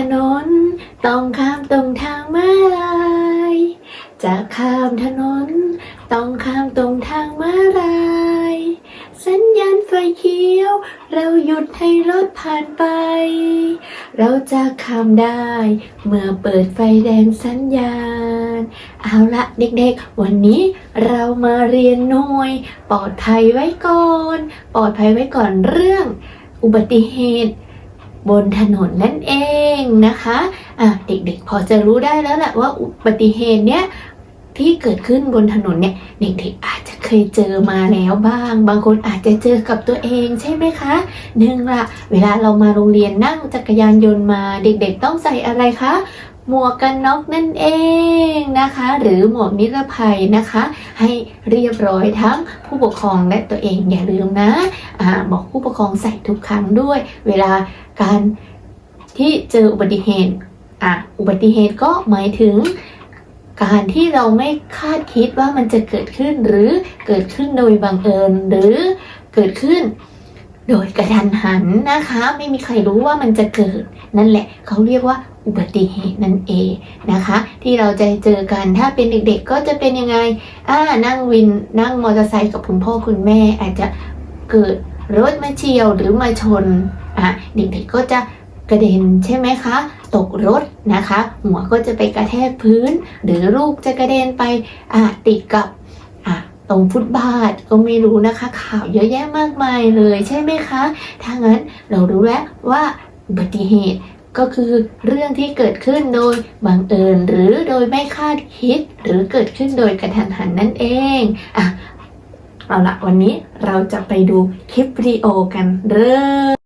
ถนน ต้องข้ามตรงทางม้าลายจะข้ามถนน ต้องข้ามตรงทางม้าลาย สัญญาณไฟเขียว เราหยุดให้รถผ่านไป เราจะข้ามได้ เมื่อเปิดไฟแดงสัญญาณ เอาละเด็กๆ วันนี้เรามาเรียนหน่วย ปลอดภัยไว้ก่อน ปลอดภัยไว้ก่อนเรื่อง อุบัติเหตุ บนถนนนั่นเองนะคะอะเด็กๆพอจะรู้ได้แล้วแหละว่าอุบัติเหตุเนี้ยที่เกิดขึ้นบนถนนเนี่ยเด็กๆอาจจะเคยเจอมาแล้วบ้าง บางคนอาจจะเจอกับตัวเองใช่ไหมคะหนึ่งละเวลาเรามาโรงเรียนนั่งจักรยานยนต์มา เด็กๆต้องใส่อะไรคะ หมวกกันน็อกนั่นเองนะคะ หรือหมวกนิรภัยนะคะ ให้เรียบร้อยทั้งผู้ปกครองและตัวเองอย่าลืมนะอาบอกผู้ปกครองใส่ทุกครั้งด้วย เวลาการที่เจออุบัติเหตุอะอุบัติเหตุก็หมายถึงการที่เราไม่คาดคิดว่ามันจะเกิดขึ้นหรือเกิดขึ้นโดยบังเอิญหรือเกิดขึ้นโดยกระทันหันนะคะ ไม่มีใครรู้ว่ามันจะเกิด นั่นแหละเขาเรียกว่า อุบัติเหตุนั่นเองนะคะ ที่เราจะเจอกันถ้าเป็นเด็กๆก็จะเป็นยังไงอ่านั่งวินนั่งมอเตอร์ไซค์กับคุณพ่อคุณแม่อาจจะเกิดรถมาเฉียวหรือมาชนอะเด็กๆก็จะกระเด็นใช่ไหมคะ ตกรถนะคะ หัวก็จะไปกระแทกพื้น หรือลูกจะกระเด็นไปอะติดกับอะตรงฟุตบาทก็ไม่รู้นะคะ ข่าวเยอะแยะมากมายเลยใช่ไหมคะ ถ้างั้นเรารู้แล้วว่าอุบัติเหตุ ก็คือเรื่องที่เกิดขึ้นโดยบังเอิญหรือโดยไม่คาดคิด หรือเกิดขึ้นโดยกระทันหันนั่นเองอะเอาละวันนี้เราจะไปดูคลิปวิดีโอกันเริ่ม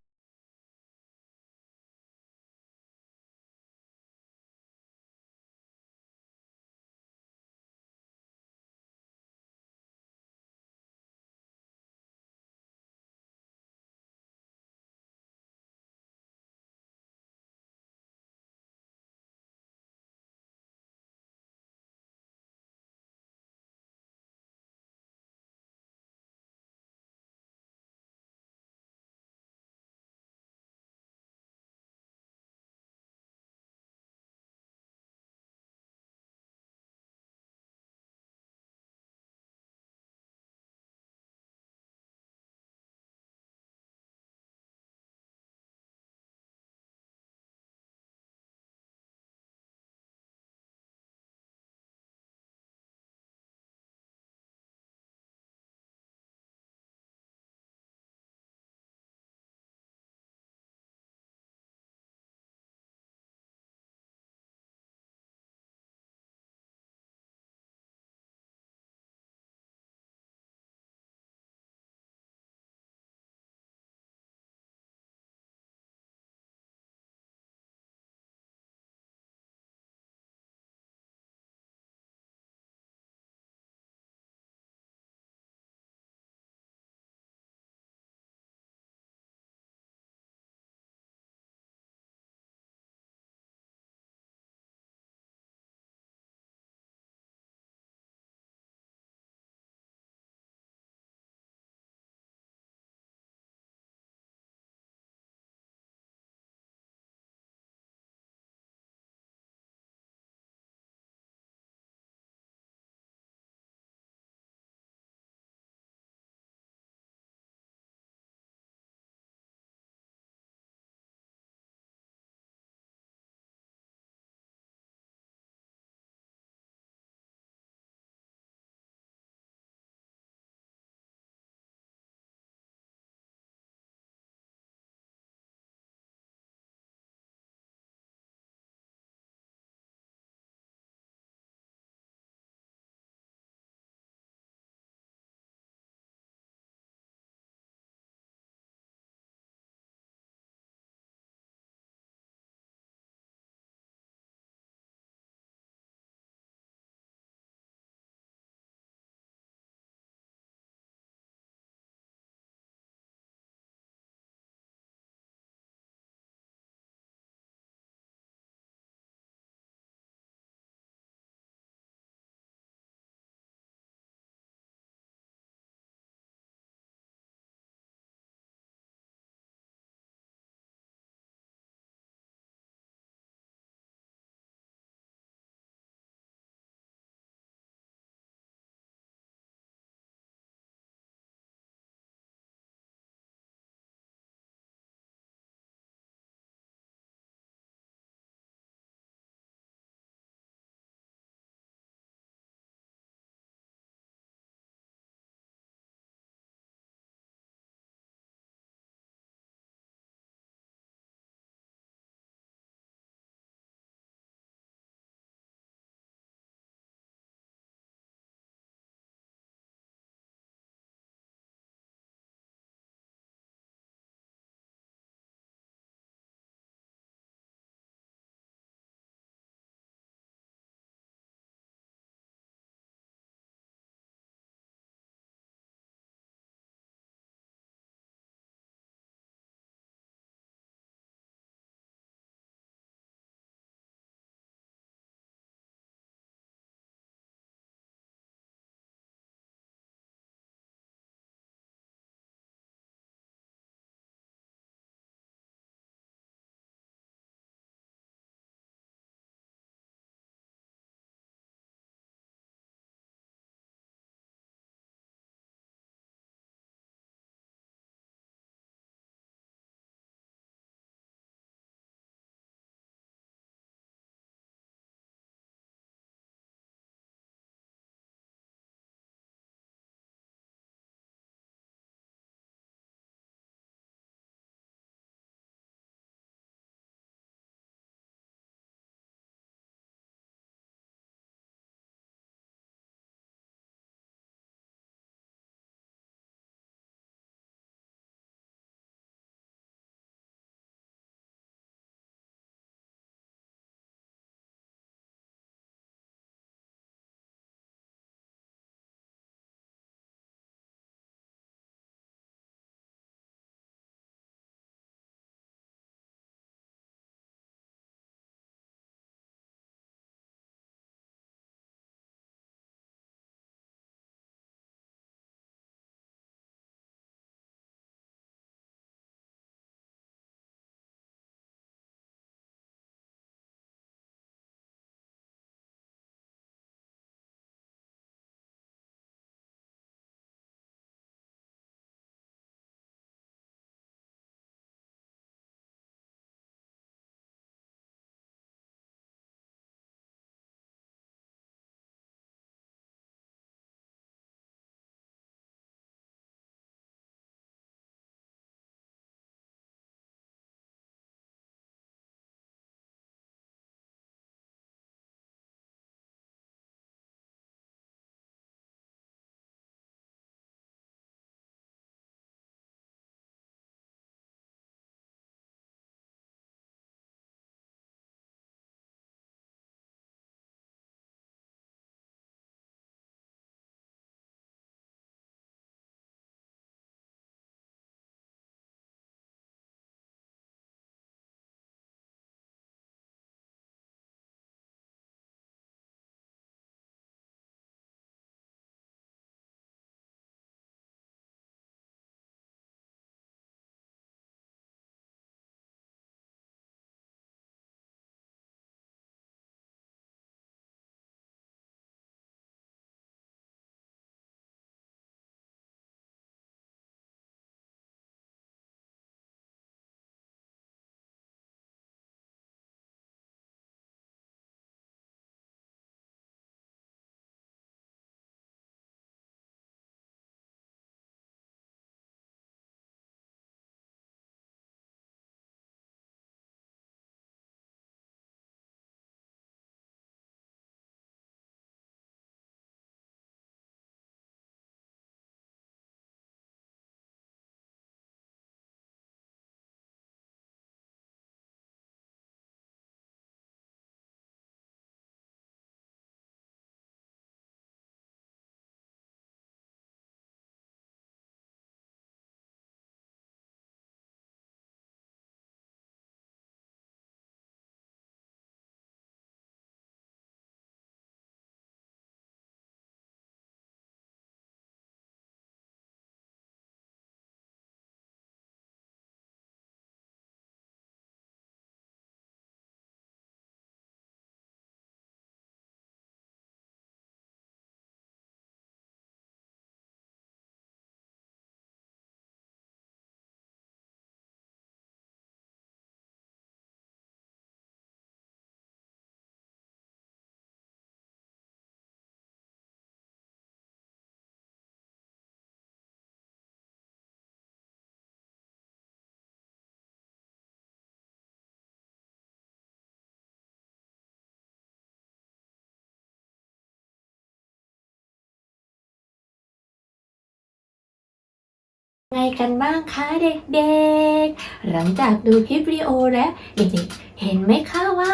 ไงกันบ้างคะเด็กๆ หลังจากดูคลิปวิดีโอแล้วเด็กๆ เห็นไหมคะว่า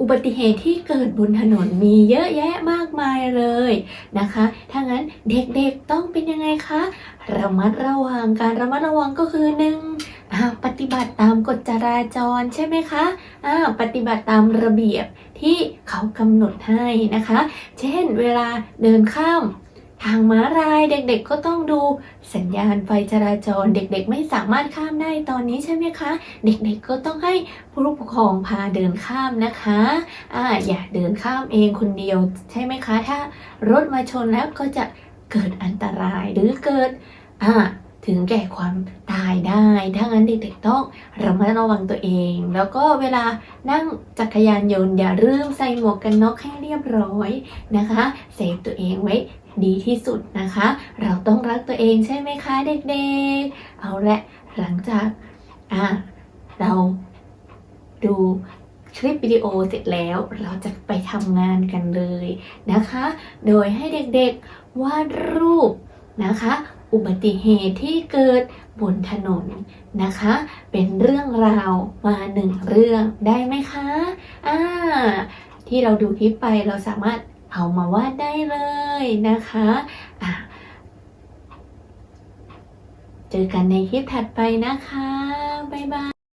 อุบัติเหตุที่เกิดบนถนนมีเยอะแยะมากมายเลยนะคะ ถ้างั้นเด็กๆต้องเป็นยังไงคะ ระมัดระวังการระมัดระวังก็คือหนึ่งปฏิบัติตามกฎจราจรใช่ไหมคะอ่าปฏิบัติตามระเบียบที่เขากำหนดให้นะคะ เช่น เวลาเดินข้ามางม้าลายเด็กๆก็ต้องดูสัญญาณไฟจราจรเด็กๆ ไม่สามารถข้ามได้ตอนนี้ใช่ไหมคะ เด็กๆก็ต้องให้ผู้ปกครองพาเดินข้ามนะคะอ่าอย่าเดินข้ามเองคนเดียวใช่ไหมคะ ถ้ารถมาชนแล้วก็จะเกิดอันตรายหรือเกิดอ่าถึงแก่ความตายได้ ถ้างั้นเด็กๆต้องระมัดระวังตัวเอง แล้วก็เวลานั่งจักรยานยนต์อย่าลืมใส่หมวกกันน็อกให้เรียบร้อยนะคะเซฟตัวเองไว้ ดีที่สุดนะคะ เราต้องรักตัวเองใช่ไหมคะเด็กๆ เอาละหลังจากอะเราดูคลิปวิดีโอเสร็จแล้วเราจะไปทำงานกันเลยนะคะ โดยให้เด็กๆวาดรูปนะคะ อุบัติเหตุที่เกิดบนถนนนะคะ เป็นเรื่องราวมาหนึ่งเรื่องได้ไหมคะอ่าที่เราดูคลิปไปเราสามารถ เอามาวาดได้เลยนะคะะเจอกันในคลิปถัดไปนะคะ บ๊ายบาย